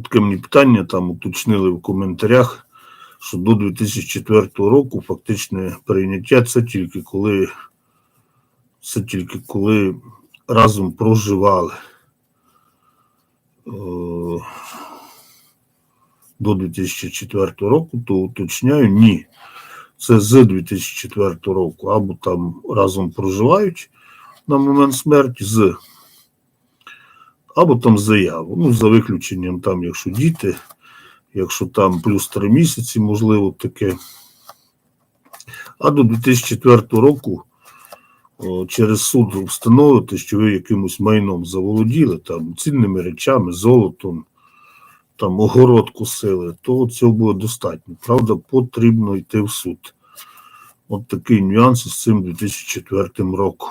таке мені питання там уточнили в коментарях, що до 2004 року фактичне прийняття це тільки коли це тільки коли разом проживали. Е, До 2004 року, то уточняю, ні. Це з 2004 року, або там разом проживають на момент смерті з або там заяву. Ну, за виключенням, там, якщо діти, якщо там плюс три місяці, можливо, таке. А до 2004 року о, через суд встановити, що ви якимось майном заволоділи, там цінними речами, золотом, там огород косили, то цього буде достатньо. Правда, потрібно йти в суд. От такий нюанс із цим 2004 роком.